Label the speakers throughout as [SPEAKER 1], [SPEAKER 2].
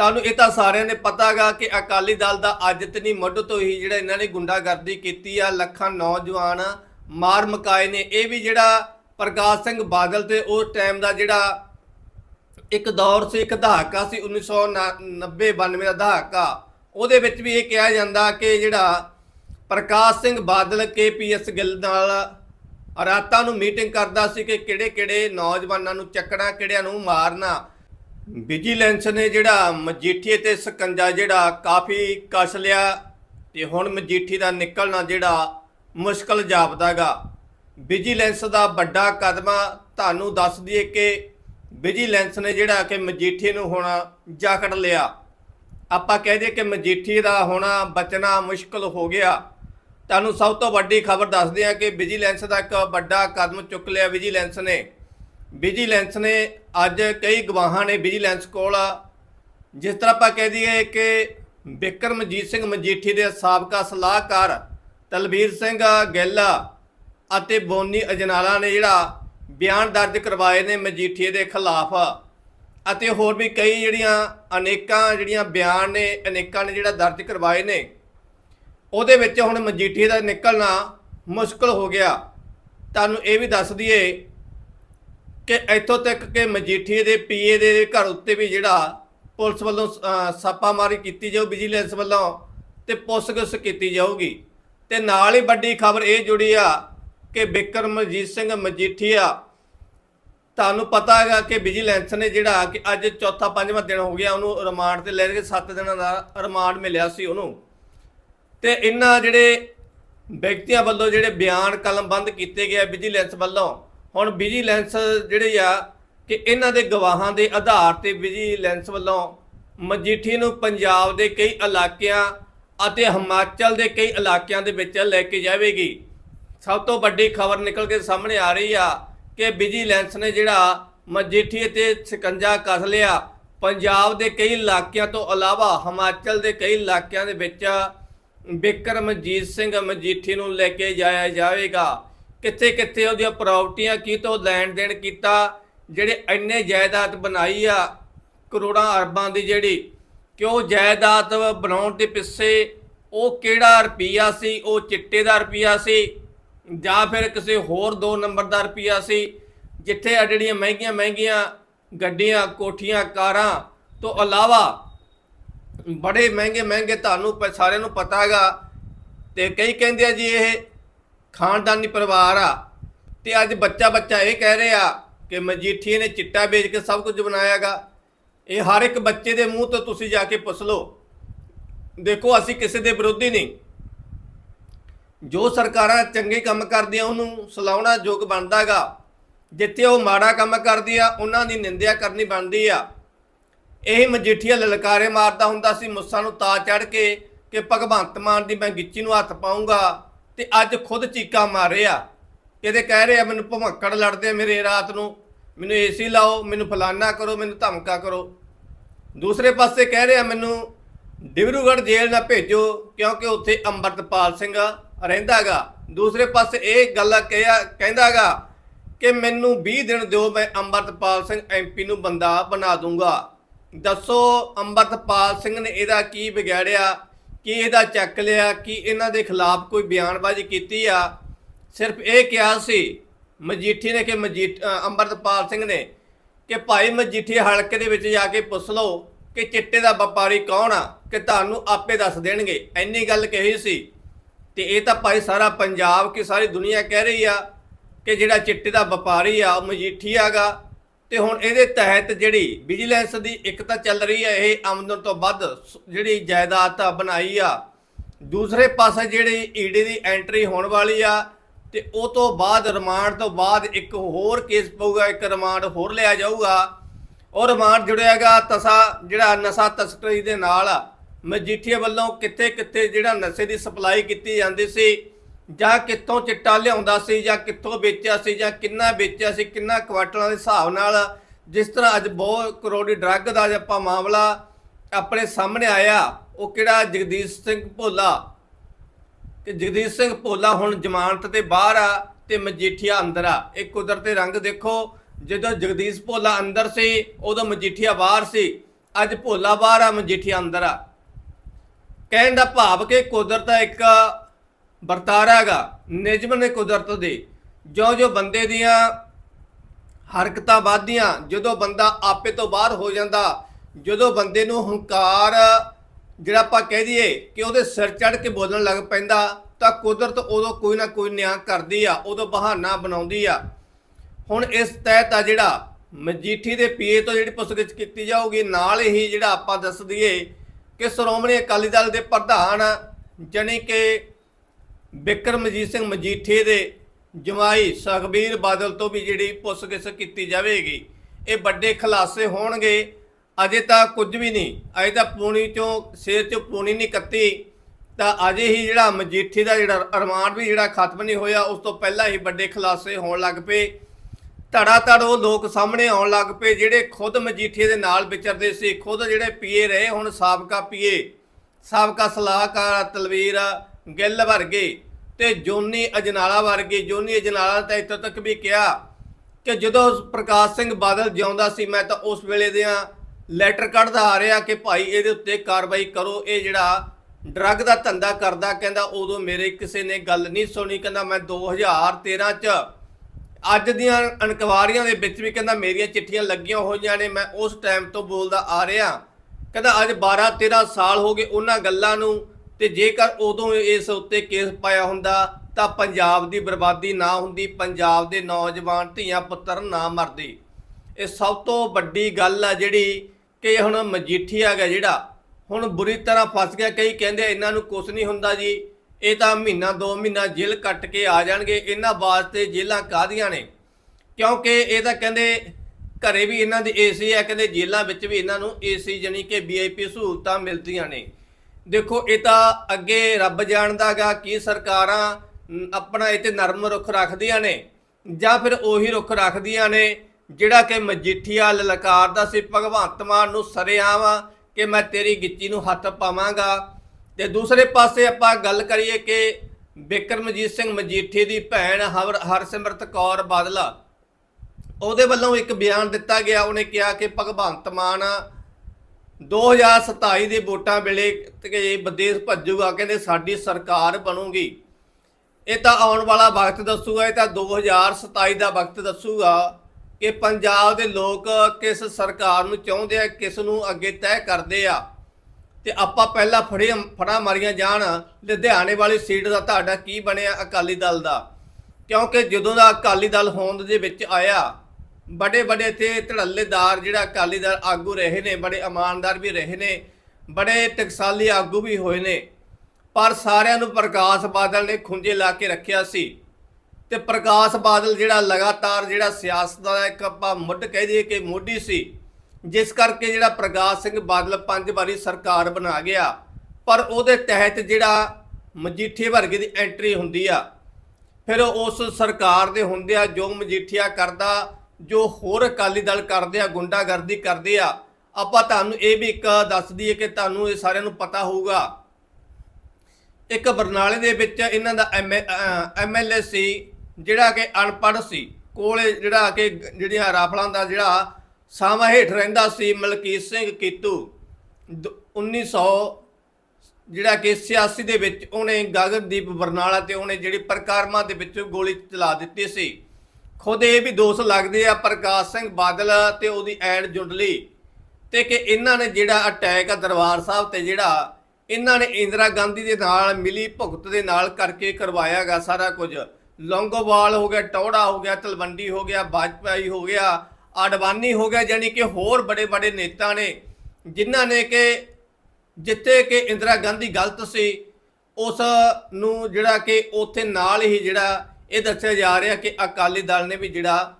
[SPEAKER 1] ਤੁਹਾਨੂੰ ਇਹ ਤਾਂ ਸਾਰਿਆਂ ਨੇ ਪਤਾਗਾ ਕਿ ਅਕਾਲੀ ਦਲ ਦਾ ਅੱਜ ਤੇ ਨਹੀਂ ਮੁੱਢ ਤੋਂ ਹੀ ਜਿਹੜਾ ਇਹਨਾਂ ਨੇ ਗੁੰਡਾਗਰਦੀ ਕੀਤੀ ਆ, ਲੱਖਾਂ ਨੌਜਵਾਨ ਮਾਰ ਮਕਾਏ ਨੇ। ਇਹ ਵੀ ਜਿਹੜਾ ਪ੍ਰਕਾਸ਼ ਸਿੰਘ ਬਾਦਲ ਤੇ ਉਸ ਟਾਈਮ ਦਾ ਜਿਹੜਾ ਇੱਕ ਦੌਰ ਸੀ, ਇੱਕ ਦਹਾਕਾ ਸੀ 1990 92 ਦਾ ਦਹਾਕਾ। ਉਹਦੇ ਵਿੱਚ ਵੀ ਇਹ ਕਿਹਾ ਜਾਂਦਾ ਕਿ ਜਿਹੜਾ ਪ੍ਰਕਾਸ਼ ਸਿੰਘ ਬਾਦਲ ਕੇਪੀਐਸ ਗਿੱਲ ਨਾਲ ਰਾਤਾਂ ਨੂੰ ਮੀਟਿੰਗ ਕਰਦਾ ਸੀ ਕਿ ਕਿਹੜੇ ਕਿਹੜੇ ਨੌਜਵਾਨਾਂ ਨੂੰ ਚੱਕਣਾ, ਕਿਹੜਿਆਂ ਨੂੰ ਮਾਰਨਾ। ਵਿਜੀਲੈਂਸ ਨੇ ਜਿਹੜਾ ਮਜੀਠੀਏ ਤੇ ਸਕੰਜਾ ਜਿਹੜਾ ਕਾਫੀ ਕਸ ਲਿਆ ਤੇ ਹੁਣ ਮਜੀਠੀ ਦਾ ਨਿਕਲਣਾ ਜਿਹੜਾ ਮੁਸ਼ਕਲ ਜਾਪਦਾਗਾ ਵਿਜੀਲੈਂਸ ਦਾ ਵੱਡਾ ਕਦਮ ਤੁਹਾਨੂੰ ਦੱਸ ਦਈਏ ਕਿ ਵਿਜੀਲੈਂਸ ਨੇ ਜਿਹੜਾ ਕਿ ਮਜੀਠੀ ਨੂੰ ਹੁਣ ਜਕੜ ਲਿਆ। ਆਪਾਂ ਕਹਿ ਦਈਏ ਕਿ ਮਜੀਠੀ ਦਾ ਹੋਣਾ ਬਚਣਾ ਮੁਸ਼ਕਲ ਹੋ ਗਿਆ। ਤੁਹਾਨੂੰ ਸਭ ਤੋਂ ਵੱਡੀ ਖਬਰ ਦੱਸਦੇ ਆ ਕਿ ਵਿਜੀਲੈਂਸ ਦਾ ਇੱਕ ਵੱਡਾ ਕਦਮ ਚੁੱਕ ਲਿਆ ਵਿਜੀਲੈਂਸ ਨੇ। ਵਿਜੀਲੈਂਸ ਨੇ ਅੱਜ ਕਈ ਗਵਾਹਾਂ ਨੇ ਵਿਜੀਲੈਂਸ ਕੋਲ, ਜਿਸ ਤਰ੍ਹਾਂ ਆਪਾਂ ਕਹਿ ਦਈਏ ਕਿ ਬਿਕਰਮਜੀਤ ਸਿੰਘ ਮਜੀਠੀ ਦੇ ਸਾਬਕਾ ਸਲਾਹਕਾਰ ਤਲਵੀਰ ਸਿੰਘ ਗਿੱਲ ਅਤੇ ਬੋਨੀ ਅਜਨਾਲਾ ਨੇ ਜਿਹੜਾ ਬਿਆਨ ਦਰਜ ਕਰਵਾਏ ਨੇ ਮਜੀਠੀਏ ਦੇ ਖਿਲਾਫ। ਅਤੇ ਹੋਰ ਵੀ ਕਈ ਜਿਹੜੀਆਂ ਅਨੇਕਾਂ ਜਿਹੜੀਆਂ ਬਿਆਨ ਨੇ, ਅਨੇਕਾਂ ਨੇ ਜਿਹੜਾ ਦਰਜ ਕਰਵਾਏ ਨੇ, ਉਹਦੇ ਵਿੱਚ ਹੁਣ ਮਜੀਠੀਏ ਦਾ ਨਿਕਲਣਾ ਮੁਸ਼ਕਲ ਹੋ ਗਿਆ। ਤੁਹਾਨੂੰ ਇਹ ਵੀ ਦੱਸ ਦਈਏ ਕਿ ਇੱਥੋਂ ਤੱਕ ਕਿ ਮਜੀਠੀਏ ਦੇ ਪੀਏ ਦੇ ਘਰ ਉੱਤੇ ਵੀ ਜਿਹੜਾ ਪੁਲਿਸ ਵੱਲੋਂ ਅ, ਛਾਪਾਮਾਰੀ ਕੀਤੀ ਜਾਊ ਵਿਜੀਲੈਂਸ ਵੱਲੋਂ ਤੇ ਪੁੱਛਗਿੱਛ ਕੀਤੀ ਜਾਊਗੀ। ਤੇ ਨਾਲ ਹੀ ਵੱਡੀ ਖਬਰ ਇਹ ਜੁੜੀ ਆ ਕਿ ਬਿਕਰਮਜੀਤ ਸਿੰਘ ਮਜੀਠੀਆ ਤੁਹਾਨੂੰ ਪਤਾ ਹੈਗਾ ਕਿ ਵਿਜੀਲੈਂਸ ਨੇ ਜਿਹੜਾ ਕਿ ਅੱਜ ਚੌਥਾ ਪੰਜਵਾਂ ਦਿਨ ਹੋ ਗਿਆ ਉਹਨੂੰ ਰਿਮਾਂਡ ਤੇ ਲੈ ਕੇ 7 ਦਿਨਾਂ ਦਾ ਰਿਮਾਂਡ ਮਿਲਿਆ ਸੀ ਉਹਨੂੰ। ਤੇ ਇਹਨਾਂ ਜਿਹੜੇ ਵਿਅਕਤੀਆਂ ਵੱਲੋਂ ਜਿਹੜੇ ਬਿਆਨ ਕਲਮਬੰਦ ਕੀਤੇ ਗਏ ਵਿਜੀਲੈਂਸ ਵੱਲੋਂ ਹੁਣ ਵਿਜੀਲੈਂਸ ਜਿਹੜੇ ਆ ਕਿ ਇਹਨਾਂ ਦੇ ਗਵਾਹਾਂ ਦੇ ਆਧਾਰ ਤੇ ਵਿਜੀਲੈਂਸ ਵੱਲੋਂ ਮਜੀਠੀ ਨੂੰ ਪੰਜਾਬ ਦੇ ਕਈ ਇਲਾਕਿਆਂ ਅਤੇ ਹਿਮਾਚਲ ਦੇ ਕਈ ਇਲਾਕਿਆਂ ਦੇ ਵਿੱਚ ਲੈ ਕੇ ਜਾਵੇਗੀ। ਸਭ ਤੋਂ ਵੱਡੀ ਖਬਰ ਨਿਕਲ ਕੇ ਸਾਹਮਣੇ ਆ ਰਹੀ ਆ ਕਿ ਵਿਜੀਲੈਂਸ ਨੇ ਜਿਹੜਾ ਮਜੀਠੀ ਤੇ ਸਿਕੰਜਾ ਕੱਸ ਲਿਆ। ਪੰਜਾਬ ਦੇ ਕਈ ਇਲਾਕਿਆਂ ਤੋਂ ਇਲਾਵਾ ਹਿਮਾਚਲ ਦੇ ਕਈ ਇਲਾਕਿਆਂ ਦੇ ਵਿੱਚ ਬਿਕਰਮਜੀਤ ਸਿੰਘ ਮਜੀਠੀ ਨੂੰ ਲੈ ਕੇ ਜਾਇਆ ਜਾਵੇਗਾ। ਕਿੱਥੇ ਕਿੱਥੇ ਉਹਦੀਆਂ ਪ੍ਰਾਪਰਟੀਆਂ ਕੀ ਤੋਂ ਲੈਣ ਦੇਣ ਕੀਤਾ, ਜਿਹੜੇ ਇੰਨੇ ਜਾਇਦਾਦ ਬਣਾਈ ਆ ਕਰੋੜਾਂ ਅਰਬਾਂ ਦੀ ਜਿਹੜੀ, ਕਿ ਉਹ ਜਾਇਦਾਦ ਬਣਾਉਣ ਦੇ ਪਿੱਛੇ ਉਹ ਕਿਹੜਾ ਰੁਪਈਆ ਸੀ, ਉਹ ਚਿੱਟੇ ਦਾ ਰੁਪਈਆ ਸੀ, ਜਾਂ ਫਿਰ ਕਿਸੇ ਹੋਰ ਦੋ ਨੰਬਰ ਦਾ ਰੁਪਈਆ ਸੀ, ਜਿੱਥੇ ਆ ਜਿਹੜੀਆਂ ਮਹਿੰਗੀਆਂ ਮਹਿੰਗੀਆਂ ਗੱਡੀਆਂ, ਕੋਠੀਆਂ, ਕਾਰਾਂ ਤੋਂ ਇਲਾਵਾ ਬੜੇ ਮਹਿੰਗੇ ਮਹਿੰਗੇ, ਤੁਹਾਨੂੰ ਪ- ਸਾਰਿਆਂ ਨੂੰ ਪਤਾ ਹੈਗਾ, ਤੇ ਕਈ ਕਹਿੰਦੇ ਆ ਜੀ ਇਹ ਖਾਨਦਾਨੀ ਪਰਿਵਾਰ ਆ। ਤੇ ਅੱਜ ਬੱਚਾ ਬੱਚਾ ਇਹ ਕਹਿ ਰਿਹਾ ਕਿ ਮਜੀਠੀਏ ਨੇ ਚਿੱਟਾ ਵੇਚ ਕੇ ਸਭ ਕੁਝ ਬਣਾਇਆਗਾ। ਇਹ ਹਰ ਇੱਕ ਬੱਚੇ ਦੇ ਮੂੰਹ ਤੋਂ ਤੁਸੀਂ ਜਾ ਕੇ ਪੁੱਛ ਲਓ। ਦੇਖੋ, ਅਸੀਂ ਕਿਸੇ ਦੇ ਵਿਰੋਧੀ ਨਹੀਂ। ਜੋ ਸਰਕਾਰਾਂ ਚੰਗੇ ਕੰਮ ਕਰਦੀਆਂ, ਉਹਨੂੰ ਸਲਾਉਣਾ ਯੋਗ ਬਣਦਾਗਾ। ਜਿੱਥੇ ਉਹ ਮਾੜਾ ਕੰਮ ਕਰਦੀ ਆ, ਉਹਨਾਂ ਦੀ ਨਿੰਦਿਆ ਕਰਨੀ ਬਣਦੀ ਆ। ਇਹ ਮਜੀਠੀਆ ਲਲਕਾਰੇ ਮਾਰਦਾ ਹੁੰਦਾ ਸੀ, ਮੁੱਸਾਂ ਨੂੰ ਤਾ ਚੜ ਕੇ ਕਿ ਭਗਵੰਤ ਮਾਨ ਦੀ ਮੈਂ ਗਿੱਚੀ ਨੂੰ ਹੱਥ ਪਾਉਂਗਾ ਤੇ ਅੱਜ ਖੁਦ ਚੀਕਾ ਮਾਰ ਰਿਹਾ ਕਿਤੇ ਕਹਿ ਰਿਹਾ ਮੈਨੂੰ ਭਮੱਕੜ ਲੜਦੇ ਮੇਰੇ ਰਾਤ ਨੂੰ। ਮੈਨੂੰ ਏਸੀ ਲਾਓ, ਮੈਨੂੰ ਫਲਾਨਾ ਕਰੋ, ਮੈਨੂੰ ਧਮਕਾ ਕਰੋ। ਦੂਸਰੇ ਪਾਸੇ ਕਹਿ ਰਿਹਾ ਮੈਨੂੰ ਡਿਬਰੂਗੜ੍ਹ ਜੇਲ੍ਹ ਨਾ ਭੇਜੋ, ਕਿਉਂਕਿ ਉੱਥੇ ਅੰਮ੍ਰਿਤਪਾਲ ਸਿੰਘ ਰਹਿੰਦਾਗਾ ਦੂਸਰੇ ਪਾਸੇ ਇਹ ਗੱਲ ਕਿਹਾ ਕਹਿੰਦਾਗਾ ਕਿ ਮੈਨੂੰ 20 ਦਿਨ ਦਿਓ, ਮੈਂ ਅੰਮ੍ਰਿਤਪਾਲ ਸਿੰਘ ਐਮਪੀ ਨੂੰ ਬੰਦਾ ਬਣਾ ਦੂੰਗਾ। ਦੱਸੋ ਅੰਮ੍ਰਿਤਪਾਲ ਸਿੰਘ ਨੇ ਇਹਦਾ ਕੀ ਵਿਗਾੜਿਆ? ਕੀ ਇਹਦਾ ਚੱਕ ਲਿਆ? ਕੀ ਇਹਨਾਂ ਦੇ ਖਿਲਾਫ ਕੋਈ ਬਿਆਨਬਾਜ਼ੀ ਕੀਤੀ ਆ? ਸਿਰਫ ਇਹ ਕਿਹਾ ਸੀ, ਮਜੀਠੀ ਨੇ ਕਿ ਮਜੀਠ ਅੰਮ੍ਰਿਤਪਾਲ ਸਿੰਘ ਨੇ ਕਿ ਭਾਈ ਮਜੀਠੀ ਹਲਕੇ ਦੇ ਵਿੱਚ ਜਾ ਕੇ ਪੁੱਛ ਲਓ ਕਿ ਚਿੱਟੇ ਦਾ ਵਪਾਰੀ ਕੌਣ ਆ, ਕਿ ਤੁਹਾਨੂੰ ਆਪੇ ਦੱਸ ਦੇਣਗੇ। ਇੰਨੀ ਗੱਲ ਕਹੀ ਸੀ। ਤੇ ਇਹ ਤਾਂ ਭਾਈ ਸਾਰਾ ਪੰਜਾਬ ਕਿ ਸਾਰੀ ਦੁਨੀਆ ਕਹਿ ਰਹੀ ਆ ਕਿ ਜਿਹੜਾ ਚਿੱਟੇ ਦਾ ਵਪਾਰੀ ਆ, ਉਹ ਮਜੀਠੀ ਆਗਾ ਤੇ ਹੁਣ ਇਹਦੇ ਤਹਿਤ ਜਿਹੜੀ ਵਿਜੀਲੈਂਸ ਦੀ ਇੱਕ ਤਾਂ ਚੱਲ ਰਹੀ ਹੈ, ਇਹ ਆਮਦਨ ਤੋਂ ਵੱਧ ਸ- ਜਿਹੜੀ ਜਾਇਦਾਦ ਬਣਾਈ ਆ। ਦੂਸਰੇ ਪਾਸੇ ਜਿਹੜੀ ਈਡੀ ਦੀ ਐਂਟਰੀ ਹੋਣ ਵਾਲੀ ਆ, ਤੇ ਉਹ ਤੋਂ ਬਾਅਦ ਰਿਮਾਂਡ ਤੋਂ ਬਾਅਦ ਇੱਕ ਹੋਰ ਕੇਸ ਪਊਗਾ, ਇੱਕ ਰਿਮਾਂਡ ਹੋਰ ਲਿਆ ਜਾਊਗਾ। ਉਹ ਰਿਮਾਂਡ ਜੁੜਿਆਗਾ ਤਸਾ, ਜਿਹੜਾ ਨਸ਼ਾ ਤਸਕਰੀ ਦੇ ਨਾਲ ਆ। ਮਜੀਠੀਆ ਵੱਲੋਂ ਕਿੱਥੇ ਕਿੱਥੇ ਜਿਹੜਾ ਨਸ਼ੇ ਦੀ ਸਪਲਾਈ ਕੀਤੀ ਜਾਂਦੀ ਸੀ ਜਾਂ ਕਿੱਥੋਂ ਚਿੱਟਾ ਲਿਆਉਂਦਾ ਸੀ, ਜਾਂ ਕਿੱਥੋਂ ਵੇਚਿਆ ਸੀ, ਜਾਂ ਕਿੰਨਾ ਵੇਚਿਆ ਸੀ, ਕਿੰਨਾ ਕੁਆਟਲਾਂ ਦੇ ਹਿਸਾਬ ਨਾਲ ਜਿਸ ਤਰ੍ਹਾਂ ਅੱਜ ਬਹੁਤ ਕਰੋੜੀ ਡਰੱਗ ਦਾ ਆਪਾਂ ਮਾਮਲਾ ਆਪਣੇ ਸਾਹਮਣੇ ਆਇਆ, ਉਹ ਕਿਹੜਾ ਜਗਦੀਸ਼ ਸਿੰਘ ਭੋਲਾ? ਕਿ ਜਗਦੀਸ਼ ਸਿੰਘ ਭੋਲਾ ਹੁਣ ਜ਼ਮਾਨਤ ਤੇ ਬਾਹਰ ਆ ਤੇ ਮਜੀਠੀਆ ਅੰਦਰ ਆ। ਇਹ ਕੁਦਰਤੀ ਰੰਗ ਦੇਖੋ, ਜਦੋਂ ਜਗਦੀਸ਼ ਭੋਲਾ ਅੰਦਰ ਸੀ, ਉਦੋਂ ਮਜੀਠੀਆ ਬਾਹਰ ਸੀ, ਅੱਜ ਭੋਲਾ ਬਾਹਰ ਆ, ਮਜੀਠੀਆ ਅੰਦਰ ਆ। ਕਹਿਣ ਦਾ ਭਾਵ ਕਿ ਕੁਦਰਤ ਇੱਕ ਵਰਤਾਰਾ ਹੈਗਾ ਨਿਯਮ ਨੇ ਕੁਦਰਤ ਦੇ। ਜੋ ਜੋ ਬੰਦੇ ਦੀਆਂ ਹਰਕਤਾਂ ਵੱਧਦੀਆਂ, ਜਦੋਂ ਬੰਦਾ ਆਪੇ ਤੋਂ ਬਾਹਰ ਹੋ ਜਾਂਦਾ, ਜਦੋਂ ਬੰਦੇ ਨੂੰ ਹੰਕਾਰ, ਜਿਹੜਾ ਆਪਾਂ ਕਹਿ ਦਈਏ ਕਿ ਉਹਦੇ ਸਿਰ ਚੜ ਕੇ ਬੋਲਣ ਲੱਗ ਪੈਂਦਾ, ਤਾਂ ਕੁਦਰਤ ਉਦੋਂ ਕੋਈ ਨਾ ਕੋਈ ਨਿਆਂ ਕਰਦੀ ਆ, ਉਦੋਂ ਬਹਾਨਾ ਬਣਾਉਂਦੀ ਆ। ਹੁਣ ਇਸ ਤਹਿਤ ਆ ਜਿਹੜਾ ਮਜੀਠੀ ਦੇ ਪੀਏ ਤੋਂ ਜਿਹੜੀ ਪੁੱਛਗਿੱਛ ਕੀਤੀ ਜਾਊਗੀ, ਨਾਲ ਹੀ ਜਿਹੜਾ ਆਪਾਂ ਦੱਸ ਦਈਏ ਕਿ ਸ਼੍ਰੋਮਣੀ ਅਕਾਲੀ ਦਲ ਦੇ ਪ੍ਰਧਾਨ, ਜਾਣੀ ਕਿ ਬਿਕਰਮਜੀਤ ਸਿੰਘ ਮਜੀਠੀ ਦੇ ਜਮਾਈ ਸੁਖਬੀਰ ਬਾਦਲ ਤੋਂ ਵੀ ਜਿਹੜੀ ਪੁੱਛਗਿੱਛ ਕੀਤੀ ਜਾਵੇਗੀ, ਇਹ ਵੱਡੇ ਖੁਲਾਸੇ ਹੋਣਗੇ। ਅਜੇ ਤਾਂ ਕੁਝ ਵੀ ਨਹੀਂ। ਅਜੇ ਤਾਂ ਪੂਣੀ ਚੋਂ, ਸਿਰ ਚੋਂ ਪੂਣੀ ਨਹੀਂ ਕੱਤੀ। ਤਾਂ ਅਜੇ ਹੀ ਜਿਹੜਾ ਮਜੀਠੀ ਦਾ ਜਿਹੜਾ ਅਰਮਾਨ ਵੀ ਜਿਹੜਾ ਖਤਮ ਨਹੀਂ ਹੋਇਆ, ਉਸ ਤੋਂ ਪਹਿਲਾਂ ਹੀ ਵੱਡੇ ਖੁਲਾਸੇ ਹੋਣ ਲੱਗ ਪਏ। ਧੜਾ ਧੜ ਉਹ ਲੋਕ ਸਾਹਮਣੇ ਆਉਣ ਲੱਗ ਪਏ, ਜਿਹੜੇ ਖੁਦ ਮਜੀਠੀਏ ਦੇ ਨਾਲ ਵਿਚਰਦੇ ਸੀ। ਖੁਦ ਜਿਹੜੇ ਪੀਏ ਰਹੇ ਹੁਣ ਸਾਬਕਾ ਪੀਏ। ਸਾਬਕਾ ਸਲਾਹਕਾਰ ਤਲਵੀਰ ਗਿੱਲ ਵਰਗੇ ਤੇ ਜੋਨੀ ਅਜਨਾਲਾ ਵਰਗੇ, ਜੋਨੀ ਅਜਨਾਲਾ ਤਾਂ ਇੱਥੋਂ ਤੱਕ ਵੀ ਕਿਹਾ ਕਿ ਜਦੋਂ ਪ੍ਰਕਾਸ਼ ਸਿੰਘ ਬਾਦਲ ਜਿਉਂਦਾ ਸੀ, ਮੈਂ ਤਾਂ ਉਸ ਵੇਲੇ ਦਿਆਂ ਲੈਟਰ ਕੱਢਦਾ ਆ ਰਿਹਾ ਕਿ ਭਾਈ ਇਹਦੇ ਉੱਤੇ ਕਾਰਵਾਈ ਕਰੋ, ਇਹ ਜਿਹੜਾ ਡਰੱਗ ਦਾ ਧੰਦਾ ਕਰਦਾ, ਕਹਿੰਦਾ ਉਦੋਂ ਮੇਰੇ ਕਿਸੇ ਨੇ ਗੱਲ ਨਹੀਂ ਸੁਣੀ, ਕਹਿੰਦਾ ਮੈਂ 2013 ਚ ਅੱਜ ਦੀਆਂ ਇਨਕੁਆਰੀਆਂ ਦੇ ਵਿੱਚ ਵੀ ਕਹਿੰਦਾ ਮੇਰੀਆਂ ਚਿੱਠੀਆਂ ਲੱਗੀਆਂ ਹੋਈਆਂ ਨੇ, ਮੈਂ ਉਸ ਟਾਈਮ ਤੋਂ ਬੋਲਦਾ ਆ ਰਿਹਾ। ਕਹਿੰਦਾ ਅੱਜ 12 13 ਸਾਲ ਹੋ ਗਏ ਉਹਨਾਂ ਗੱਲਾਂ ਨੂੰ ਤੇ ਜੇਕਰ ਉਦੋਂ ਇਸ ਉੱਤੇ ਕੇਸ ਪਾਇਆ ਹੁੰਦਾ, ਤਾਂ ਪੰਜਾਬ ਦੀ ਬਰਬਾਦੀ ਨਾ ਹੁੰਦੀ, ਪੰਜਾਬ ਦੇ ਨੌਜਵਾਨ ਧੀਆਂ ਪੁੱਤਰ ਨਾ ਮਰਦੇ। ਇਹ ਸਭ ਤੋਂ ਵੱਡੀ ਗੱਲ ਆ ਜਿਹੜੀ ਕਿ ਹੁਣ ਮਜੀਠੀਆ ਗਿਆ ਜਿਹੜਾ। ਹੁਣ ਬੁਰੀ ਤਰ੍ਹਾਂ ਫਸ ਗਿਆ, ਕਈ ਕਹਿੰਦੇ ਇਹਨਾਂ ਨੂੰ ਕੁਝ ਨਹੀਂ ਹੁੰਦਾ ਜੀ। ਇਹ ਤਾਂ ਮਹੀਨਾ, ਦੋ ਮਹੀਨਾ ਜੇਲ੍ਹ ਕੱਟ ਕੇ ਆ ਜਾਣਗੇ, ਇਹਨਾਂ ਵਾਸਤੇ ਜੇਲ੍ਹਾਂ ਕਾਹਦੀਆਂ ਨੇ? ਕਿਉਂਕਿ ਇਹ ਤਾਂ ਕਹਿੰਦੇ ਘਰੇ ਵੀ ਇਹਨਾਂ ਦੀ ਏਸੀ ਹੈ ਕਹਿੰਦੇ ਜੇਲ੍ਹਾਂ ਵਿੱਚ ਵੀ ਇਹਨਾਂ ਨੂੰ ਏਸੀ ਜਾਨੀ ਕਿ ਵੀਆਈਪੀ ਸਹੂਲਤਾਂ ਮਿਲਦੀਆਂ ਨੇ। ਦੇਖੋ, ਇਹ ਤਾਂ ਅੱਗੇ ਰੱਬ ਜਾਣਦਾਗਾ ਕੀ ਸਰਕਾਰਾਂ ਆਪਣਾ ਇਹ ਤੇ ਨਰਮ ਰੁਖ ਰੱਖਦੀਆਂ ਨੇ, ਜਾਂ ਫਿਰ ਉਹੀ ਰੁਖ ਰੱਖਦੀਆਂ ਨੇ, ਜਿਹੜਾ ਕਿ ਮਜੀਠੀਆ ਲਲਕਾਰਦਾ ਸੀ, ਭਗਵੰਤ ਮਾਨ ਨੂੰ ਸਰੇਆਮ ਕਿ ਮੈਂ ਤੇਰੀ ਗਿੱਚੀ ਨੂੰ ਹੱਥ ਪਾਵਾਂਗਾ। ਤੇ ਦੂਸਰੇ ਪਾਸੇ ਆਪਾਂ ਗੱਲ ਕਰੀਏ ਕਿ ਬਿਕਰਮਜੀਤ ਸਿੰਘ ਮਜੀਠੀ ਦੀ ਭੈਣ ਹਰ ਹਰਸਿਮਰਤ ਕੌਰ ਬਾਦਲਾ, ਉਹਦੇ ਵੱਲੋਂ ਇੱਕ ਬਿਆਨ ਦਿੱਤਾ ਗਿਆ। ਉਹਨੇ ਕਿਹਾ ਕਿ ਭਗਵੰਤ ਮਾਨ 2027 ਦੇ ਵੋਟਾਂ ਵੇਲੇ ਕਿ ਵਿਦੇਸ਼ ਭੱਜੂਗਾ, ਕਹਿੰਦੇ ਸਾਡੀ ਸਰਕਾਰ ਬਣੂਗੀ। ਇਹ ਤਾਂ ਆਉਣ ਵਾਲਾ ਵਕਤ ਦੱਸੂਗਾ, ਇਹ ਤਾਂ 2027 ਦਾ ਵਕਤ ਦੱਸੂਗਾ ਕਿ ਪੰਜਾਬ ਦੇ ਲੋਕ ਕਿਸ ਸਰਕਾਰ ਨੂੰ ਚਾਹੁੰਦੇ ਆ, ਕਿਸ ਨੂੰ ਅੱਗੇ ਤੈਅ ਕਰਦੇ ਆ। ਤੇ ਆਪਾਂ ਪਹਿਲਾਂ ਫੜੇ ਫੜਾ ਮਾਰੀਆਂ ਜਾਣ, ਲੁਧਿਆਣੇ ਵਾਲੀ ਸੀਟ ਦਾ ਤੁਹਾਡਾ ਕੀ ਬਣਿਆ ਅਕਾਲੀ ਦਲ ਦਾ? ਕਿਉਂਕਿ ਜਦੋਂ ਦਾ ਅਕਾਲੀ ਦਲ ਹੋਂਦ ਦੇ ਵਿੱਚ ਆਇਆ ਬੜੇ ਬੜੇ ਤੇ ਧੜੱਲੇਦਾਰ ਜਿਹੜਾ ਅਕਾਲੀ ਦਲ ਆਗੂ ਰਹੇ ਨੇ, ਬੜੇ ਇਮਾਨਦਾਰ ਵੀ ਰਹੇ ਨੇ, ਬੜੇ ਟਕਸਾਲੀ ਆਗੂ ਵੀ ਹੋਏ ਨੇ। ਪਰ ਸਾਰਿਆਂ ਨੂੰ ਪ੍ਰਕਾਸ਼ ਬਾਦਲ ਨੇ ਖੁੰਝੇ ਲਾ ਕੇ ਰੱਖਿਆ ਸੀ ਤੇ ਪ੍ਰਕਾਸ਼ ਬਾਦਲ ਜਿਹੜਾ ਲਗਾਤਾਰ ਜਿਹੜਾ ਸਿਆਸਤ ਦਾ ਇੱਕ ਆਪਾਂ ਮੁੱਢ ਕਹਿ ਦਈਏ ਕਿ ਮੋਢੀ ਸੀ, ਜਿਸ ਕਰਕੇ ਜਿਹੜਾ ਪ੍ਰਕਾਸ਼ ਸਿੰਘ ਬਾਦਲ ਪੰਜ ਵਾਰੀ ਸਰਕਾਰ ਬਣਾ ਗਿਆ, ਪਰ ਉਹਦੇ ਤਹਿਤ ਜਿਹੜਾ ਮਜੀਠੇ ਵਰਗੇ ਦੀ ਐਂਟਰੀ ਹੁੰਦੀ ਆ, ਫਿਰ ਉਸ ਸਰਕਾਰ ਦੇ ਹੁੰਦਿਆਂ ਜੋ ਮਜੀਠੀਆ ਕਰਦਾ ਜੋ ਹੋਰ ਅਕਾਲੀ ਦਲ ਕਰਦੇ ਆ, ਗੁੰਡਾਗਰਦੀ ਕਰਦੇ ਆ, ਆਪਾਂ ਤੁਹਾਨੂੰ ਇਹ ਵੀ ਇੱਕ ਦੱਸ ਦਈਏ ਕਿ ਤੁਹਾਨੂੰ ਇਹ ਸਾਰਿਆਂ ਨੂੰ ਪਤਾ ਹੋਊਗਾ। ਇੱਕ ਬਰਨਾਲੇ ਦੇ ਵਿੱਚ ਇਹਨਾਂ ਦਾ ਐਮਐਲਏ ਸੀ, ਜਿਹੜਾ ਕਿ ਅਨਪੜ੍ਹ ਸੀ, ਕੋਲੇ ਜਿਹੜਾ ਕਿ ਜਿਹੜੀਆਂ ਰਾਫਲਾਂ ਦਾ ਜਿਹੜਾ ਸਾਵਾ ਹੇਠ ਰਹਿੰਦਾ ਸੀ, ਮਲਕੀਤ ਸਿੰਘ ਕੀਤੂ। ਦ- 1900 ਜਿਹੜਾ ਕਿ 86 ਦੇ ਵਿੱਚ ਉਹਨੇ ਗਗਨਦੀਪ ਬਰਨਾਲਾ ਤੇ ਉਹਨੇ ਜਿਹੜੀ ਪ੍ਰਕਾਰਮਾ ਦੇ ਵਿੱਚ ਗੋਲੀ ਚਲਾ ਦਿੱਤੀ ਸੀ। ਖੁਦ ਇਹ ਵੀ ਦੋਸ਼ ਲੱਗਦੇ ਆ ਪ੍ਰਕਾਸ਼ ਸਿੰਘ ਬਾਦਲ ਤੇ ਉਹਦੀ ਐਡ ਜੁੰਡਲੀ ਤੇ ਕਿ ਇਹਨਾਂ ਨੇ ਜਿਹੜਾ ਅਟੈਕ ਆ ਦਰਬਾਰ ਸਾਹਿਬ ਤੇ ਜਿਹੜਾ, ਇਹਨਾਂ ਨੇ ਇੰਦਰਾ ਗਾਂਧੀ ਦੇ ਨਾਲ ਮਿਲੀ ਭੁਗਤ ਦੇ ਨਾਲ ਕਰਕੇ ਕਰਵਾਇਆਗਾ ਸਾਰਾ ਕੁਝ। ਲੌਂਗੋਵਾਲ ਹੋ ਗਿਆ ਟੌੜਾ ਹੋ ਗਿਆ, ਤਲਵੰਡੀ ਹੋ ਗਿਆ, ਬਾਜਪਾਈ ਹੋ ਗਿਆ, ਆਡਵਾਨੀ ਹੋ ਗਿਆ ਯਾਨੀ ਕਿ ਹੋਰ ਬੜੇ ਬੜੇ ਨੇਤਾ ਨੇ, ਜਿਨ੍ਹਾਂ ਨੇ ਕਿ ਜਿੱਤੇ ਕਿ ਇੰਦਰਾ ਗਾਂਧੀ ਗਲਤ ਸੀ, ਉਸ ਨੂੰ ਜਿਹੜਾ ਕਿ ਉੱਥੇ ਨਾਲ ਹੀ ਜਿਹੜਾ ਇਹ ਦੱਸਿਆ ਜਾ ਰਿਹਾ ਕਿ ਅਕਾਲੀ ਦਲ ਨੇ ਵੀ ਜਿਹੜਾ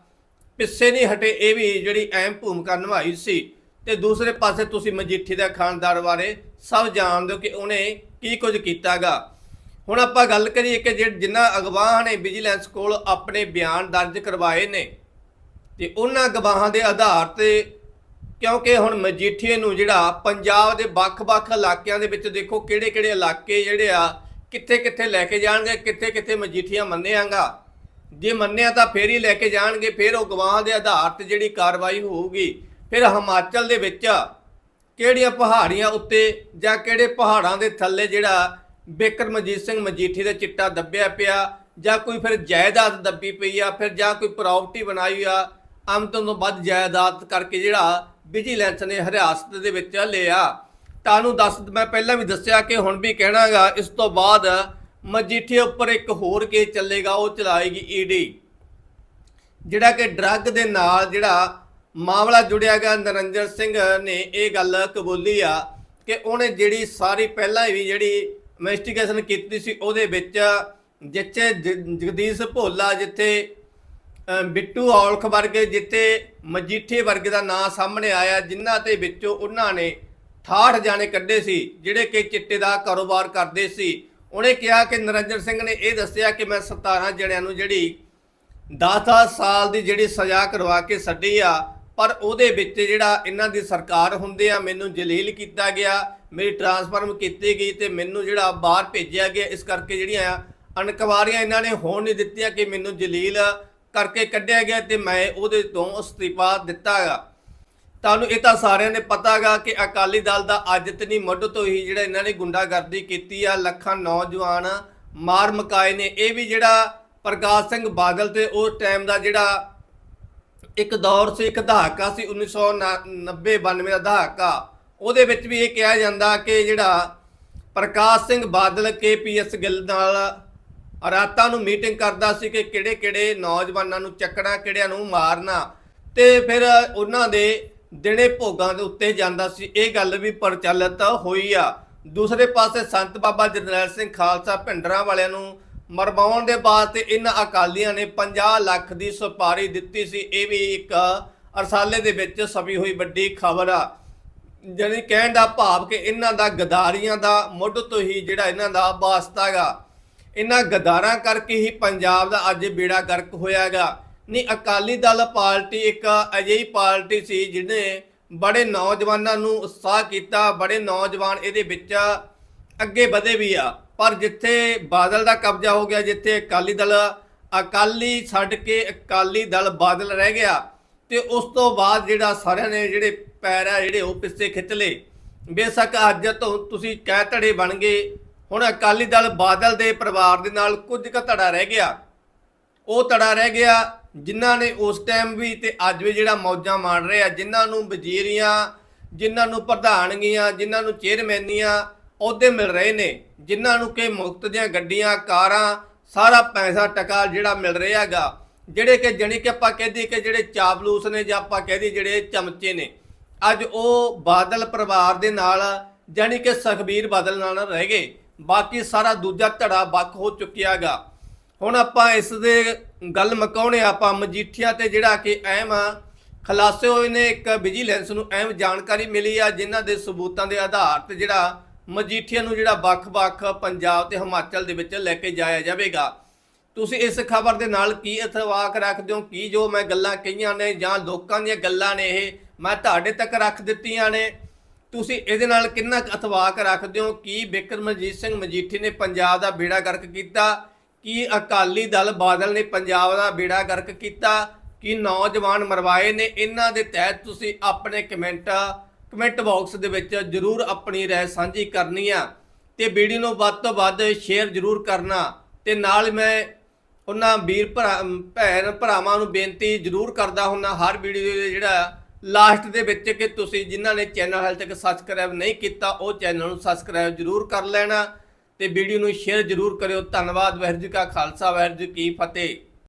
[SPEAKER 1] ਪਿੱਛੇ ਨਹੀਂ ਹਟੇ, ਇਹ ਵੀ ਜਿਹੜੀ ਅਹਿਮ ਭੂਮਿਕਾ ਨਿਭਾਈ ਸੀ। ਤੇ ਦੂਸਰੇ ਪਾਸੇ ਤੁਸੀਂ ਮਜੀਠੀ ਦਾ ਖਾਨਦਾਰ ਬਾਰੇ ਸਭ ਜਾਣਦੇ ਹੋ ਕਿ ਉਹਨੇ ਕੀ ਕੁਝ ਕੀਤਾਗਾ। ਹੁਣ ਆਪਾਂ ਗੱਲ ਕਰੀਏ ਕਿ ਜਿਹੜੇ ਜਿਨ੍ਹਾਂ ਅਗਵਾਹ ਨੇ ਵਿਜੀਲੈਂਸ ਕੋਲ ਆਪਣੇ ਬਿਆਨ ਦਰਜ ਕਰਵਾਏ ਨੇ, ਤੇ ਉਹਨਾਂ ਗਵਾਹਾਂ ਦੇ ਆਧਾਰ ਤੇ ਕਿਉਂਕਿ ਹੁਣ ਮਜੀਠੀਏ ਨੂੰ ਜਿਹੜਾ ਪੰਜਾਬ ਦੇ ਵੱਖ-ਵੱਖ ਇਲਾਕਿਆਂ ਦੇ ਵਿੱਚ ਦੇਖੋ ਕਿਹੜੇ-ਕਿਹੜੇ ਇਲਾਕੇ ਜਿਹੜੇ ਆ ਕਿੱਥੇ-ਕਿੱਥੇ ਲੈ ਕੇ ਜਾਣਗੇ, ਕਿੱਥੇ-ਕਿੱਥੇ ਮਜੀਠੀਆ ਮੰਨਿਆਗਾ। ਜੇ ਮੰਨਿਆ ਤਾਂ ਫੇਰ ਹੀ ਲੈ ਕੇ ਜਾਣਗੇ, ਫਿਰ ਉਹ ਗਵਾਹਾਂ ਦੇ ਆਧਾਰ ਤੇ ਜਿਹੜੀ ਕਾਰਵਾਈ ਹੋਊਗੀ। ਫਿਰ ਹਿਮਾਚਲ ਦੇ ਵਿੱਚ ਕਿਹੜੀਆਂ ਪਹਾੜੀਆਂ ਉੱਤੇ ਜਾਂ ਕਿਹੜੇ ਪਹਾੜਾਂ ਦੇ ਥੱਲੇ ਜਿਹੜਾ ਬਿਕਰਮਜੀਤ ਸਿੰਘ ਮਜੀਠੀ ਦਾ ਚਿੱਟਾ ਦੱਬਿਆ ਪਿਆ, ਜਾਂ ਕੋਈ ਫਿਰ ਜਾਇਦਾਦ ਦੱਬੀ ਪਈ ਆ, ਫਿਰ ਜਾਂ ਕੋਈ ਪ੍ਰਾਪਰਟੀ ਬਣਾਈ ਆ, ਆਮਦਨ ਤੋਂ ਵੱਧ ਜਾਇਦਾਦ ਕਰਕੇ ਜਿਹੜਾ ਵਿਜੀਲੈਂਸ ਨੇ ਹਰਾਸਤ ਦੇ ਵਿੱਚ ਲਿਆ। ਤੁਹਾਨੂੰ ਦੱਸ, ਮੈਂ ਪਹਿਲਾਂ ਵੀ ਦੱਸਿਆ ਕਿ ਹੁਣ ਵੀ ਕਹਿਣਾਗਾ, ਇਸ ਤੋਂ ਬਾਅਦ ਮਜੀਠੀ ਉੱਪਰ ਇੱਕ ਹੋਰ ਕੇਸ ਚੱਲੇਗਾ, ਉਹ ਚਲਾਏਗੀ ਈਡੀ ਜਿਹੜਾ ਕਿ ਡਰੱਗ ਦੇ ਨਾਲ ਜਿਹੜਾ ਮਾਮਲਾ ਜੁੜਿਆ ਗਿਆ, ਨਰਿੰਦਰ ਸਿੰਘ ਨੇ ਇਹ ਗੱਲ ਕਬੂਲੀ ਆ ਕਿ ਉਹਨੇ ਜਿਹੜੀ ਸਾਰੀ ਪਹਿਲਾਂ ਵੀ ਜਿਹੜੀ ਇਨਵੈਸਟੀਗੇਸ਼ਨ ਕੀਤੀ ਸੀ, ਉਹਦੇ ਵਿੱਚ ਜਿੱਥੇ ਜ- ਜਗਦੀਸ਼ ਭੋਲਾ, ਜਿੱਥੇ ਬਿੱਟੂ ਔਲਖ ਵਰਗੇ, ਜਿੱਥੇ ਮਜੀਠੇ ਵਰਗੇ ਦਾ ਨਾਂ ਸਾਹਮਣੇ ਆਇਆ, ਜਿਨ੍ਹਾਂ ਦੇ ਵਿੱਚੋਂ ਉਹਨਾਂ ਨੇ 68 ਜਾਣੇ ਕੱਢੇ ਸੀ, ਜਿਹੜੇ ਕਿ ਚਿੱਟੇ ਦਾ ਕਾਰੋਬਾਰ ਕਰਦੇ ਸੀ। ਉਹਨੇ ਕਿਹਾ ਕਿ ਨਰਿੰਦਰ ਸਿੰਘ ਨੇ ਇਹ ਦੱਸਿਆ ਕਿ ਮੈਂ 17 ਜਣਿਆਂ ਨੂੰ ਜਿਹੜੀ 10 ਸਾਲ ਦੀ ਜਿਹੜੀ ਸਜ਼ਾ ਕਰਵਾ ਕੇ ਛੱਡੀ ਆ, ਪਰ ਉਹਦੇ ਵਿੱਚ ਜਿਹੜਾ ਇਹਨਾਂ ਦੀ ਸਰਕਾਰ ਹੁੰਦੇ ਆ, ਮੈਨੂੰ ਜਲੀਲ ਕੀਤਾ ਗਿਆ, ਮੇਰੀ ਟਰਾਂਸਫਰਮ ਕੀਤੀ ਗਈ ਤੇ ਮੈਨੂੰ ਜਿਹੜਾ ਬਾਹਰ ਭੇਜਿਆ ਗਿਆ, ਇਸ ਕਰਕੇ ਜਿਹੜੀਆਂ ਅਨਕਵਾਰੀਆਂ ਇਹਨਾਂ ਨੇ ਹੋਣ ਨਹੀਂ ਦਿੱਤੀਆਂ ਕਿ ਮੈਨੂੰ ਜਲੀਲ ਕਰਕੇ ਕੱਢਿਆ ਗਿਆ ਤੇ ਮੈਂ ਉਹਦੇ ਤੋਂ ਅਸਤੀਫਾ ਦਿੱਤਾਗਾ ਤੁਹਾਨੂੰ ਇਹ ਤਾਂ ਸਾਰਿਆਂ ਨੇ ਪਤਾਗਾ ਕਿ ਅਕਾਲੀ ਦਲ ਦਾ ਅੱਜ ਤੇ ਨਹੀਂ ਮੁੱਢ ਤੋਂ ਹੀ ਜਿਹੜਾ ਇਹਨਾਂ ਨੇ ਗੁੰਡਾਗਰਦੀ ਕੀਤੀ ਆ, ਲੱਖਾਂ ਨੌਜਵਾਨ ਮਾਰ ਮਕਾਏ ਨੇ। ਇਹ ਵੀ ਜਿਹੜਾ ਪ੍ਰਕਾਸ਼ ਸਿੰਘ ਬਾਦਲ ਤੇ ਉਸ ਟਾਈਮ ਦਾ ਜਿਹੜਾ ਇੱਕ ਦੌਰ ਸੀ, ਇੱਕ ਦਹਾਕਾ ਸੀ 1990 92 ਦਾ ਦਹਾਕਾ। ਉਹਦੇ ਵਿੱਚ ਵੀ ਇਹ ਕਿਹਾ ਜਾਂਦਾ ਕਿ ਜਿਹੜਾ ਪ੍ਰਕਾਸ਼ ਸਿੰਘ ਬਾਦਲ ਕੇਪੀਐਸ ਗਿੱਲ ਨਾਲ ਰਾਤਾਂ ਨੂੰ ਮੀਟਿੰਗ ਕਰਦਾ ਸੀ ਕਿ ਕਿਹੜੇ ਕਿਹੜੇ ਨੌਜਵਾਨਾਂ ਨੂੰ ਚੱਕਣਾ, ਕਿਹੜਿਆਂ ਨੂੰ ਮਾਰਨਾ। ਤੇ ਫਿਰ ਉਹਨਾਂ ਦੇ ਦਿਨੇ ਭੋਗਾਂ ਦੇ ਉੱਤੇ ਜਾਂਦਾ ਸੀ। ਇਹ ਗੱਲ ਵੀ ਪ੍ਰਚਲਿਤ ਹੋਈ ਆ। ਦੂਸਰੇ ਪਾਸੇ ਸੰਤ ਬਾਬਾ ਜਰਨੈਲ ਸਿੰਘ ਖਾਲਸਾ ਭਿੰਡਰਾਂ ਵਾਲਿਆਂ ਨੂੰ ਮਰਵਾਉਣ ਦੇ ਬਾਅਦ ਤੇ ਇਹਨਾਂ ਅਕਾਲੀਆਂ ਨੇ 50 ਲੱਖ ਦੀ ਸੁਪਾਰੀ ਦਿੱਤੀ ਸੀ। ਇਹ ਵੀ ਇੱਕ ਅਰਸਾਲੇ ਦੇ ਵਿੱਚ ਛਪੀ ਹੋਈ ਵੱਡੀ ਖਬਰ ਆ। ਜਾਣੀ ਕਹਿਣ ਦਾ ਭਾਵ ਕਿ ਇਹਨਾਂ ਦਾ ਗਦਾਰੀਆਂ ਦਾ ਮੁੱਢ ਤੋਂ ਹੀ ਜਿਹੜਾ ਇਹਨਾਂ ਦਾ ਵਾਸਤਾ ਗਾ ਇਹਨਾਂ ਗਦਾਰਾਂ ਕਰਕੇ ਹੀ ਪੰਜਾਬ ਦਾ ਅੱਜ ਬੇੜਾ ਗਰਕ ਹੋਇਆਗਾ। ਨਹੀਂ, ਅਕਾਲੀ ਦਲ ਪਾਰਟੀ ਇੱਕ ਅਜਿਹੀ ਪਾਰਟੀ ਸੀ ਜਿਹਨੇ ਬੜੇ ਨੌਜਵਾਨਾਂ ਨੂੰ ਉਤਸ਼ਾਹ ਕੀਤਾ, ਬੜੇ ਨੌਜਵਾਨ ਇਹਦੇ ਵਿੱਚ ਅੱਗੇ ਵਧੇ ਵੀ ਆ। ਪਰ ਜਿੱਥੇ ਬਾਦਲ ਦਾ ਕਬਜ਼ਾ ਹੋ ਗਿਆ, ਜਿੱਥੇ ਅਕਾਲੀ ਦਲ, ਅਕਾਲੀ ਛੱਡ ਕੇ ਅਕਾਲੀ ਦਲ ਬਾਦਲ ਰਹਿ ਗਿਆ, ਤੇ ਉਸ ਤੋਂ ਬਾਅਦ ਜਿਹੜਾ ਸਾਰਿਆਂ ਨੇ ਜਿਹੜੇ ਪੈਰ ਆ, ਜਿਹੜੇ ਉਹ ਪਿੱਛੇ ਖਿੱਚ ਲਏ। ਬੇਸ਼ੱਕ ਅੱਜ ਤੋਂ ਤੁਸੀਂ ਕਹਿ ਧੜੇ ਬਣ ਗਏ, ਹੁਣ ਅਕਾਲੀ ਦਲ ਬਾਦਲ ਦੇ ਪਰਿਵਾਰ ਦੇ ਨਾਲ ਕੁਝ ਕੁ ਧੜਾ ਰਹਿ ਗਿਆ। ਉਹ ਧੜਾ ਰਹਿ ਗਿਆ ਜਿਨ੍ਹਾਂ ਨੇ ਉਸ ਟਾਈਮ ਵੀ ਤੇ ਅੱਜ ਵੀ ਜਿਹੜਾ ਮੌਜਾਂ ਮਾਣ ਰਹੇ ਆ, ਜਿਨ੍ਹਾਂ ਨੂੰ ਵਜ਼ੀਰੀਆਂ, ਜਿਨ੍ਹਾਂ ਨੂੰ ਪ੍ਰਧਾਨਗੀਆਂ, ਜਿਨ੍ਹਾਂ ਨੂੰ ਚੇਅਰਮੈਨੀਆਂ ਅਹੁਦੇ ਮਿਲ ਰਹੇ ਨੇ, ਜਿਨ੍ਹਾਂ ਨੂੰ ਕਿ ਮੁਫ਼ਤ ਦੀਆਂ ਗੱਡੀਆਂ, ਕਾਰਾਂ, ਸਾਰਾ ਪੈਸਾ ਟਕਾ ਜਿਹੜਾ ਮਿਲ ਰਿਹਾ ਹੈਗਾ, ਜਿਹੜੇ ਕਿ ਜਣੀ ਕਿ ਆਪਾਂ ਕਹਦੇ ਕਿ ਜਿਹੜੇ ਚਾਬਲੂਸ ਨੇ ਜਾਂ ਆਪਾਂ ਕਹਦੇ ਜਿਹੜੇ ਚਮਚੇ ਨੇ, ਅੱਜ ਉਹ ਬਾਦਲ ਪਰਿਵਾਰ ਦੇ ਨਾਲ ਜਾਣੀ ਕਿ ਸੁਖਬੀਰ ਬਾਦਲ ਨਾਲ ਰਹਿ ਗਏ, ਬਾਕੀ ਸਾਰਾ ਦੂਜਾ ਧੜਾ ਵੱਖ ਹੋ ਚੁੱਕਿਆਗਾ ਹੁਣ ਆਪਾਂ ਇਸ ਦੇ ਗੱਲ ਮਕਾਉਣੇ ਆਪਾਂ ਮਜੀਠੀਆ ਤੇ ਜਿਹੜਾ ਕਿ ਅਹਿਮ ਖਲਾਸੇ ਹੋਏ ਨੇ ਇੱਕ ਵਿਜੀਲੈਂਸ ਨੂੰ ਅਹਿਮ ਜਾਣਕਾਰੀ ਮਿਲੀ ਆ, ਜਿਨ੍ਹਾਂ ਦੇ ਸਬੂਤਾਂ ਦੇ ਆਧਾਰ ਤੇ ਜਿਹੜਾ ਮਜੀਠੀਆ ਨੂੰ ਜਿਹੜਾ ਵੱਖ-ਵੱਖ ਪੰਜਾਬ ਤੇ ਹਿਮਾਚਲ ਦੇ ਵਿੱਚ ਲੈ ਕੇ ਜਾਇਆ ਜਾਵੇਗਾ। ਤੁਸੀਂ ਇਸ ਖਬਰ ਦੇ ਨਾਲ ਕੀ ਇਤਵਾਕ ਰੱਖਦੇ ਹੋ? ਕੀ ਜੋ ਮੈਂ ਗੱਲਾਂ ਕਹੀਆਂ ਨੇ ਜਾਂ ਲੋਕਾਂ ਦੀਆਂ ਗੱਲਾਂ ਨੇ ਇਹ ਮੈਂ ਤੁਹਾਡੇ ਤੱਕ ਰੱਖ ਦਿੱਤੀਆਂ ਨੇ। ਤੁਸੀਂ ਇਹਦੇ ਨਾਲ ਕਿੰਨਾ ਕੁ ਇਤਵਾਕ ਰੱਖਦੇ ਹੋ? ਕੀ ਬਿਕਰਮਜੀਤ ਸਿੰਘ ਮਜੀਠੀ ਨੇ ਪੰਜਾਬ ਦਾ ਬੇੜਾ ਗਰਕ ਕੀਤਾ? ਕੀ ਅਕਾਲੀ ਦਲ ਬਾਦਲ ਨੇ ਪੰਜਾਬ ਦਾ ਬੇੜਾ ਗਰਕ ਕੀਤਾ? ਕਿ ਨੌਜਵਾਨ ਮਰਵਾਏ ਨੇ? ਇਹਨਾਂ ਦੇ ਤਹਿਤ ਤੁਸੀਂ ਆਪਣੇ ਕਮੈਂਟ ਕਮੈਂਟ ਬਾਕਸ ਦੇ ਵਿੱਚ ਜਰੂਰ ਆਪਣੀ ਰਾਏ ਸਾਂਝੀ ਕਰਨੀ ਆ। ਤੇ ਵੀਡੀਓ ਨੂੰ ਵੱਧ ਤੋਂ ਵੱਧ ਸ਼ੇਅਰ ਜਰੂਰ ਕਰਨਾ। ਤੇ ਨਾਲ ਮੈਂ ਉਹਨਾਂ ਵੀਰ ਭਰਾ, ਭੈਣ ਭਰਾਵਾਂ ਨੂੰ ਬੇਨਤੀ ਜਰੂਰ ਕਰਦਾ ਹੁੰਨਾ ਹਰ ਵੀਡੀਓ ਦੇ ਜਿਹੜਾ ਲਾਸਟ ਦੇ ਵਿੱਚ ਕਿ ਤੁਸੀਂ ਜਿਨ੍ਹਾਂ ਨੇ ਚੈਨਲ ਹਾਲੇ ਤੱਕ ਸਬਸਕ੍ਰਾਈਬ ਨਹੀਂ ਕੀਤਾ, ਉਹ ਚੈਨਲ ਨੂੰ ਸਬਸਕ੍ਰਾਈਬ ਜਰੂਰ ਕਰ ਲੈਣਾ। ਤੇ ਵੀਡੀਓ ਨੂੰ ਸ਼ੇਅਰ ਜਰੂਰ ਕਰਿਓ। ਧੰਨਵਾਦ, ਵਾਹਿਗੁਰੂ ਜੀ ਕਾ ਖਾਲਸਾ, ਵਾਹਿਗੁਰੂ ਜੀ ਕੀ ਫਤਿਹ।